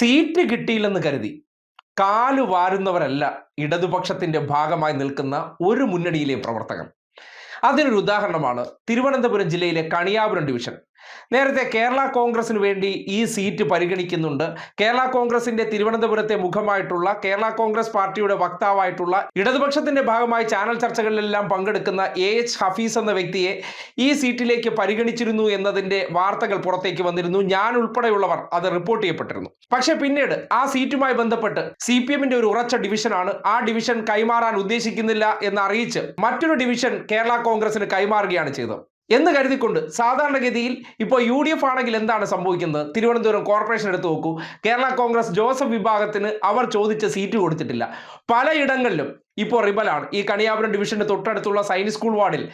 Seat കിട്ടിയില്ലെന്ന് കരുതി. കാലു വാരുന്നവരല്ല ഇടതുപക്ഷത്തിന്റെ ഭാഗമായി നിൽക്കുന്ന ഒരു മുന്നണിയിലെ പ്രവർത്തകർ അതിനൊരു ഉദാഹരണമാണ് തിരുവനന്തപുരം ജില്ലയിലെ കണിയാപുരം ഡിവിഷൻ. നേരത്തെ കേരള കോൺഗ്രസിന് വേണ്ടി ഈ സീറ്റ് പരിഗണിക്കുന്നുണ്ട്. കേരള കോൺഗ്രസിന്റെ തിരുവനന്തപുരത്തെ മുഖമായിട്ടുള്ള കേരള കോൺഗ്രസ് പാർട്ടിയുടെ വക്താവായിട്ടുള്ള ഇടതുപക്ഷത്തിന്റെ ഭാഗമായി ചാനൽ ചർച്ചകളിലെല്ലാം പങ്കെടുക്കുന്ന എ എച്ച് ഹഫീസ് എന്ന വ്യക്തിയെ ഈ സീറ്റിലേക്ക് പരിഗണിച്ചിരുന്നു എന്നതിന്റെ വാർത്തകൾ പുറത്തേക്ക് വന്നിരുന്നു. ഞാൻ ഉൾപ്പെടെയുള്ളവർ അത് റിപ്പോർട്ട് ചെയ്യപ്പെട്ടിരുന്നു. പക്ഷേ പിന്നീട് ആ സീറ്റുമായി ബന്ധപ്പെട്ട് സി പി എമ്മിന്റെ ഒരു ഉറച്ച ഡിവിഷനാണ് ആ ഡിവിഷൻ കൈമാറാൻ ഉദ്ദേശിക്കുന്നില്ല എന്ന് അറിയിച്ച് മറ്റൊരു ഡിവിഷൻ കേരള കോൺഗ്രസിന് കൈമാറുകയാണ് ചെയ്തത്. എന്ന് കരുതിക്കൊണ്ട് സാധാരണഗതിയിൽ ഇപ്പോൾ യു ഡി എഫ് ആണെങ്കിൽ എന്താണ് സംഭവിക്കുന്നത്? തിരുവനന്തപുരം കോർപ്പറേഷൻ എടുത്ത് നോക്കൂ. കേരള കോൺഗ്രസ് ജോസഫ് വിഭാഗത്തിന് അവർ ചോദിച്ച സീറ്റ് കൊടുത്തിട്ടില്ല. പലയിടങ്ങളിലും ഇപ്പോൾ റിബലാണ്. ഈ കണിയാപുരം ഡിവിഷന്റെ തൊട്ടടുത്തുള്ള സൈനിക് സ്കൂൾ വാർഡിൽ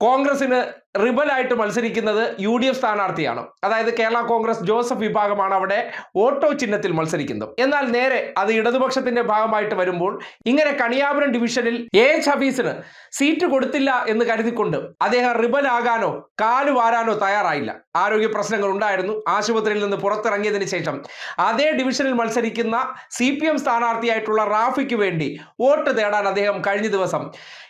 കോൺഗ്രസിന് റിബലായിട്ട് മത്സരിക്കുന്നത് യു ഡി എഫ് സ്ഥാനാർത്ഥിയാണ്. അതായത് കേരള കോൺഗ്രസ് ജോസഫ് വിഭാഗമാണ് അവിടെ ഓട്ടോ ചിഹ്നത്തിൽ മത്സരിക്കുന്നത്. എന്നാൽ നേരെ അത് ഇടതുപക്ഷത്തിന്റെ ഭാഗമായിട്ട് വരുമ്പോൾ ഇങ്ങനെ കണിയാപുരം ഡിവിഷനിൽ എ എച്ച് ഹഫീസിന് സീറ്റ് കൊടുത്തില്ല എന്ന് കരുതിക്കൊണ്ട് അദ്ദേഹം റിബലാകാനോ കാൽ വാരാനോ തയ്യാറായില്ല. ആരോഗ്യ പ്രശ്നങ്ങൾ ഉണ്ടായിരുന്നു. ആശുപത്രിയിൽ നിന്ന് പുറത്തിറങ്ങിയതിന് ശേഷം അതേ ഡിവിഷനിൽ മത്സരിക്കുന്ന സി പി എം സ്ഥാനാർത്ഥിയായിട്ടുള്ള റാഫിക്ക് വേണ്ടി വോട്ട് തേടാൻ അദ്ദേഹം കഴിഞ്ഞ ദിവസം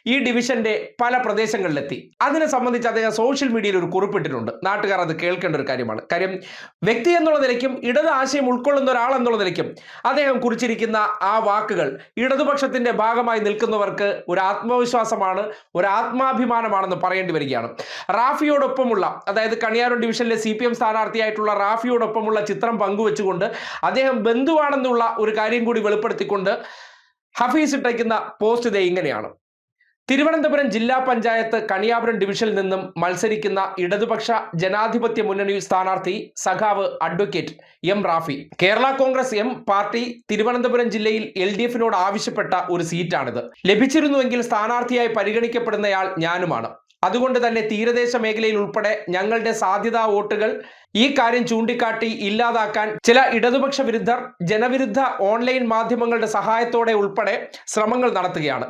ഈ ഡിവിഷന്റെ പല പ്രദേശങ്ങളിലെത്തി. അതിനെ സംബന്ധിച്ച് അദ്ദേഹം സോഷ്യൽ മീഡിയയിൽ ഒരു കുറിപ്പിട്ടിട്ടുണ്ട്. നാട്ടുകാർ അത് കേൾക്കേണ്ട ഒരു കാര്യമാണ്. കാര്യം വ്യക്തി എന്നുള്ള നിലയ്ക്കും ഇടത് ആശയം ഉൾക്കൊള്ളുന്ന ഒരാൾ എന്നുള്ള നിലയ്ക്കും അദ്ദേഹം കുറിച്ചിരിക്കുന്ന ആ വാക്കുകൾ ഇടതുപക്ഷത്തിന്റെ ഭാഗമായി നിൽക്കുന്നവർക്ക് ഒരു ആത്മവിശ്വാസമാണ് ഒരു ആത്മാഭിമാനമാണെന്ന് പറയേണ്ടി വരികയാണ്. റാഫിയോടൊപ്പമുള്ള അതായത് കണിയാറും ഡിവിഷനിലെ സി പി എം സ്ഥാനാർത്ഥിയായിട്ടുള്ള റാഫിയോടൊപ്പമുള്ള ചിത്രം പങ്കുവെച്ചുകൊണ്ട് അദ്ദേഹം ബന്ധുവാണെന്നുള്ള ഒരു കാര്യം കൂടി വെളിപ്പെടുത്തിക്കൊണ്ട് ഹഫീസ് ഇട്ടയ്ക്കുന്ന പോസ്റ്റ് ഇതേ ഇങ്ങനെയാണ്. തിരുവനന്തപുരം ജില്ലാ പഞ്ചായത്ത് കണിയാപുരം ഡിവിഷനിൽ നിന്നും മത്സരിക്കുന്ന ഇടതുപക്ഷ ജനാധിപത്യ മുന്നണി സ്ഥാനാർത്ഥി സഖാവ് advocate M Rafi. Kerala Congress M party Thiruvananthapuram ജില്ലയിൽ എൽ ഡി എഫിനോട് ആവശ്യപ്പെട്ട ഒരു സീറ്റാണിത്. ലഭിച്ചിരുന്നുവെങ്കിൽ സ്ഥാനാർത്ഥിയായി പരിഗണിക്കപ്പെടുന്നയാൾ ഞാനുമാണ്. അതുകൊണ്ട് തന്നെ തീരദേശ മേഖലയിൽ ഉൾപ്പെടെ ഞങ്ങളുടെ സാധ്യതാ വോട്ടുകൾ ഈ കാര്യം ചൂണ്ടിക്കാട്ടി ഇല്ലാതാക്കാൻ ചില ഇടതുപക്ഷ വിരുദ്ധർ ജനവിരുദ്ധ ഓൺലൈൻ മാധ്യമങ്ങളുടെ സഹായത്തോടെ ഉൾപ്പെടെ ശ്രമങ്ങൾ നടത്തുകയാണ്.